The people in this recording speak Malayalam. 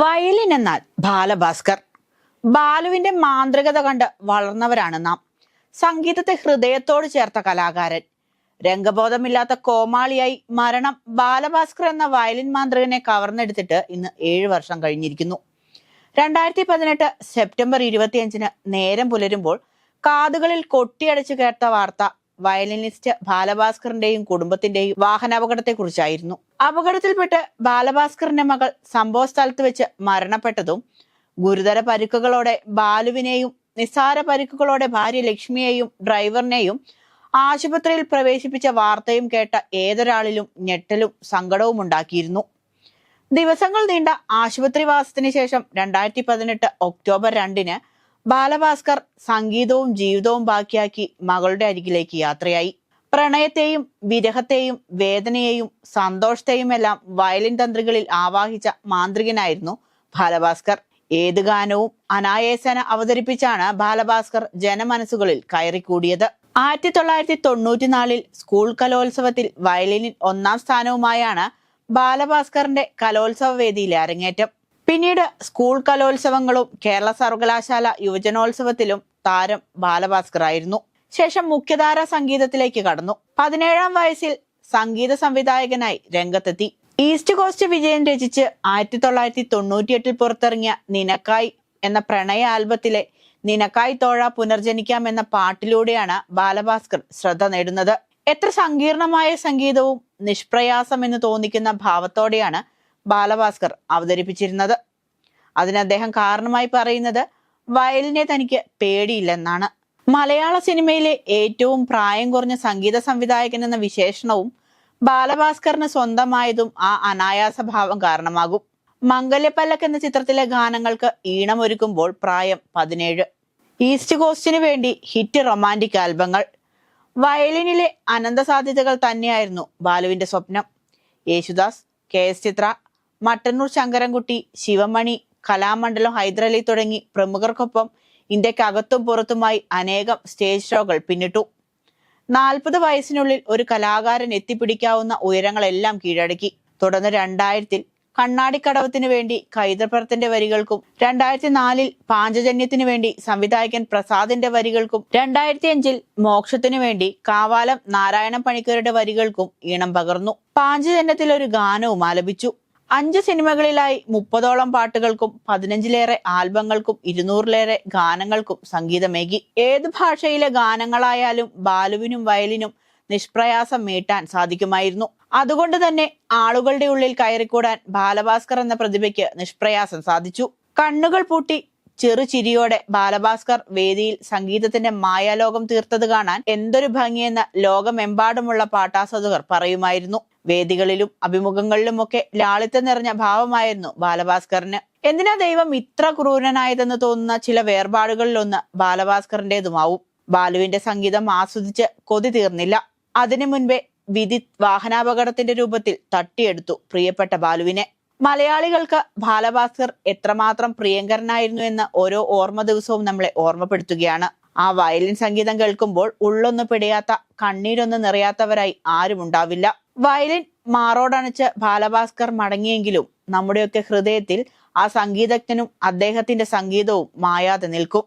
വയലിൻ എന്നാൽ ബാലഭാസ്കർ ബാലുവിന്റെ മാന്ത്രികത കണ്ട് വളർന്നവരാണ് നാം. സംഗീതത്തെ ഹൃദയത്തോട് ചേർത്ത കലാകാരൻ. രംഗബോധമില്ലാത്ത കോമാളിയായി മരണം ബാലഭാസ്കർ എന്ന വയലിൻ മാന്ത്രികനെ കവർന്നെടുത്തിട്ട് ഇന്ന് ഏഴു വർഷം കഴിഞ്ഞിരിക്കുന്നു. രണ്ടായിരത്തി പതിനെട്ട് സെപ്റ്റംബർ ഇരുപത്തിയഞ്ചിന് നേരം പുലരുമ്പോൾ കാതുകളിൽ കൊട്ടിയടച്ചു കേട്ട വാർത്ത വയലിനിസ്റ്റ് ബാലഭാസ്കറിന്റെയും കുടുംബത്തിന്റെയും വാഹനാപകടത്തെ കുറിച്ചായിരുന്നു അപകടത്തിൽപ്പെട്ട് ബാലഭാസ്കറിന്റെ മകൾ സംഭവ സ്ഥലത്ത് വെച്ച് മരണപ്പെട്ടതും ഗുരുതര പരിക്കുകളോടെ ബാലുവിനെയും നിസ്സാര പരിക്കുകളോടെ ഭാര്യ ലക്ഷ്മിയെയും ഡ്രൈവറിനെയും ആശുപത്രിയിൽ പ്രവേശിപ്പിച്ച വാർത്തയും കേട്ട ഏതൊരാളിലും ഞെട്ടലും സങ്കടവും ഉണ്ടാക്കിയിരുന്നു. ദിവസങ്ങൾ നീണ്ട ആശുപത്രിവാസത്തിന് ശേഷം രണ്ടായിരത്തി പതിനെട്ട് ഒക്ടോബർ രണ്ടിന് ബാലഭാസ്കർ സംഗീതവും ജീവിതവും ബാക്കിയാക്കി മകളുടെ അരികിലേക്ക് യാത്രയായി. പ്രണയത്തെയും വിരഹത്തെയും വേദനയെയും സന്തോഷത്തെയും എല്ലാം വയലിൻ തന്ത്രികളിൽ ആവാഹിച്ച മാന്ത്രികനായിരുന്നു ബാലഭാസ്കർ. ഏത് ഗാനവും അനായേസന അവതരിപ്പിച്ചാണ് ബാലഭാസ്കർ ജനമനസ്സുകളിൽ കയറിക്കൂടിയത്. ആയിരത്തി തൊള്ളായിരത്തി തൊണ്ണൂറ്റിനാലിൽ സ്കൂൾ കലോത്സവത്തിൽ വയലിനിൽ ഒന്നാം സ്ഥാനവുമായാണ് ബാലഭാസ്കറിന്റെ കലോത്സവ വേദിയിലെ അരങ്ങേറ്റം. പിന്നീട് സ്കൂൾ കലോത്സവങ്ങളും കേരള സർവകലാശാല യുവജനോത്സവത്തിലും താരം ബാലഭാസ്കർ ആയിരുന്നു. ശേഷം മുഖ്യധാര സംഗീതത്തിലേക്ക് കടന്നു. പതിനേഴാം വയസ്സിൽ സംഗീത സംവിധായകനായി രംഗത്തെത്തി. ഈസ്റ്റ് കോസ്റ്റ് വിജയൻ രചിച്ച് ആയിരത്തി തൊള്ളായിരത്തി തൊണ്ണൂറ്റിയെട്ടിൽ പുറത്തിറങ്ങിയ നിനക്കായി എന്ന പ്രണയ ആൽബത്തിലെ നിനക്കായി തോഴ പുനർജനിക്കാം എന്ന പാട്ടിലൂടെയാണ് ബാലഭാസ്കർ ശ്രദ്ധ നേടുന്നത്. എത്ര സങ്കീർണമായ സംഗീതവും നിഷ്പ്രയാസം എന്ന് തോന്നിക്കുന്ന ഭാവത്തോടെയാണ് ബാലഭാസ്കർ അവതരിപ്പിച്ചിരുന്നത്. അതിന് അദ്ദേഹം കാരണമായി പറയുന്നത് വയലിനെ തനിക്ക് പേടിയില്ലെന്നാണ്. മലയാള സിനിമയിലെ ഏറ്റവും പ്രായം കുറഞ്ഞ സംഗീത സംവിധായകൻ എന്ന വിശേഷണവും ബാലഭാസ്കറിന് സ്വന്തമായതും ആ അനായാസ ഭാവം കാരണമാകും. മംഗല്യപ്പല്ലക്ക് എന്ന ചിത്രത്തിലെ ഗാനങ്ങൾക്ക് ഈണമൊരുക്കുമ്പോൾ പ്രായം പതിനേഴ്. ഈസ്റ്റ് കോസ്റ്റിന് വേണ്ടി ഹിറ്റ് റൊമാന്റിക് ആൽബങ്ങൾ. വയലിനിലെ അനന്ത സാധ്യതകൾ തന്നെയായിരുന്നു ബാലുവിന്റെ സ്വപ്നം. യേശുദാസ് കെ എസ് ചിത്ര മട്ടന്നൂർ ശങ്കരൻകുട്ടി ശിവമണി കലാമണ്ഡലം ഹൈദരലി തുടങ്ങി പ്രമുഖർക്കൊപ്പം ഇന്ത്യക്കകത്തും പുറത്തുമായി അനേകം സ്റ്റേജ് ഷോകൾ പിന്നിട്ടു. നാൽപ്പത് വയസ്സിനുള്ളിൽ ഒരു കലാകാരൻ എത്തിപ്പിടിക്കാവുന്ന ഉയരങ്ങളെല്ലാം കീഴടക്കി. തുടർന്ന് രണ്ടായിരത്തിൽ കണ്ണാടിക്കടവത്തിനു വേണ്ടി കൈതപ്രത്തിന്റെ വരികൾക്കും രണ്ടായിരത്തി നാലിൽ പാഞ്ചജന്യത്തിനു വേണ്ടി സംവിധായകൻ പ്രസാദിന്റെ വരികൾക്കും രണ്ടായിരത്തി അഞ്ചിൽ മോക്ഷത്തിനു വേണ്ടി കാവാലം നാരായണ പണിക്കരുടെ വരികൾക്കും ഈണം പകർന്നു. പാഞ്ചജന്യത്തിൽ ഒരു ഗാനവും ആലപിച്ചു. അഞ്ച് സിനിമകളിലായി മുപ്പതോളം പാട്ടുകൾക്കും പതിനഞ്ചിലേറെ ആൽബങ്ങൾക്കും ഇരുന്നൂറിലേറെ ഗാനങ്ങൾക്കും സംഗീതമേകി. ഏത് ഭാഷയിലെ ഗാനങ്ങളായാലും ബാലുവിനും വയലിനും നിഷ്പ്രയാസം മീട്ടാൻ സാധിക്കുമായിരുന്നു. അതുകൊണ്ട് തന്നെ ആളുകളുടെ ഉള്ളിൽ കയറിക്കൂടാൻ ബാലഭാസ്കർ എന്ന പ്രതിഭയ്ക്ക് നിഷ്പ്രയാസം സാധിച്ചു. കണ്ണുകൾ പൂട്ടി ചെറു ചിരിയോടെ ബാലഭാസ്കർ വേദിയിൽ സംഗീതത്തിന്റെ മായാലോകം തീർത്തത് കാണാൻ എന്തൊരു ഭംഗിയെന്ന് ലോകമെമ്പാടുമുള്ള പാട്ടാസ്വാദകർ പറയുമായിരുന്നു. വേദികളിലും അഭിമുഖങ്ങളിലുമൊക്കെ ലാളിത്യം നിറഞ്ഞ ഭാവമായിരുന്നു ബാലഭാസ്കറിന്. എന്തിനാ ദൈവം ഇത്ര ക്രൂരനായതെന്ന് തോന്നുന്ന ചില വേർപാടുകളിലൊന്ന് ബാലഭാസ്കറിന്റേതുമാവും. ബാലുവിന്റെ സംഗീതം ആസ്വദിച്ച് കൊതി തീർന്നില്ല. അതിനു മുൻപേ വിധി വാഹനാപകടത്തിന്റെ രൂപത്തിൽ തട്ടിയെടുത്തു പ്രിയപ്പെട്ട ബാലുവിനെ. മലയാളികൾക്ക് ബാലഭാസ്കർ എത്രമാത്രം പ്രിയങ്കരനായിരുന്നു എന്ന് ഓരോ ഓർമ്മ ദിവസവും നമ്മളെ ഓർമ്മപ്പെടുത്തുകയാണ്. ആ വയലിൻ സംഗീതം കേൾക്കുമ്പോൾ ഉള്ളൊന്നു പിടയാത്ത കണ്ണീരൊന്ന് നിറയാത്തവരായി ആരും ഉണ്ടാവില്ല. വയലിൻ മാറോടണച്ച് ബാലഭാസ്കർ മടങ്ങിയെങ്കിലും നമ്മുടെയൊക്കെ ഹൃദയത്തിൽ ആ സംഗീതജ്ഞനും അദ്ദേഹത്തിന്റെ സംഗീതവും മായാതെ നിൽക്കും.